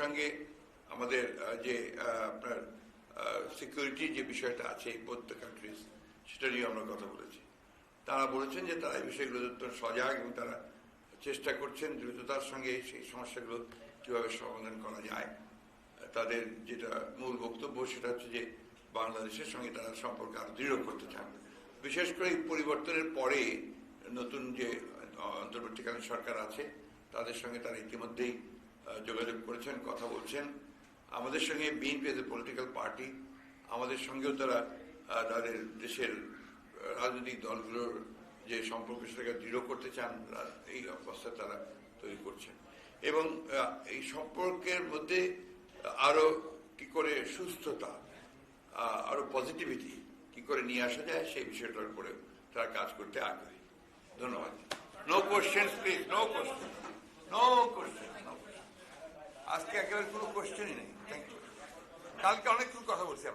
সঙ্গে আমাদের যে আপনার সিকিউরিটি যে বিষয়টা আছে বোথ দ্য কান্ট্রিজ সেটা নিয়ে আমরা কথা বলেছি। তারা বলেছেন যে তারা এই বিষয়গুলো সজাগ এবং তারা চেষ্টা করছেন দ্রুততার সঙ্গে সেই সমস্যাগুলো কীভাবে সমাধান করা যায়। তাদের যেটা মূল বক্তব্য সেটা হচ্ছে যে বাংলাদেশের সঙ্গে তারা সম্পর্ক আরও দৃঢ় করতে চান। বিশেষ করে এই পরিবর্তনের পরে নতুন যে অন্তর্বর্তীকালীন সরকার আছে, তাদের সঙ্গে তারা ইতিমধ্যেই যোগাযোগ করেছেন কথা বলছেন। আমাদের সঙ্গে BNP as a political party আমাদের সঙ্গেও তারা তাদের দেশের রাজনৈতিক দলগুলোর যে সম্পর্ক সেটাকে দৃঢ় করতে চান এই অবস্থা তারা তৈরি করছেন। এবং এই সম্পর্কের মধ্যে আরও কি করে সুস্থতা আহ, আরও পজিটিভিটি কি করে নিয়ে আসা যায় সেই বিষয়টার উপরে তারা কাজ করতে আগ্রহী। ধন্যবাদ। No question please no question no আজকে একেবারে কোনো কোশ্চেনই নেই। থ্যাংক ইউ কালকে অনেকক্ষণ কথা বলছি না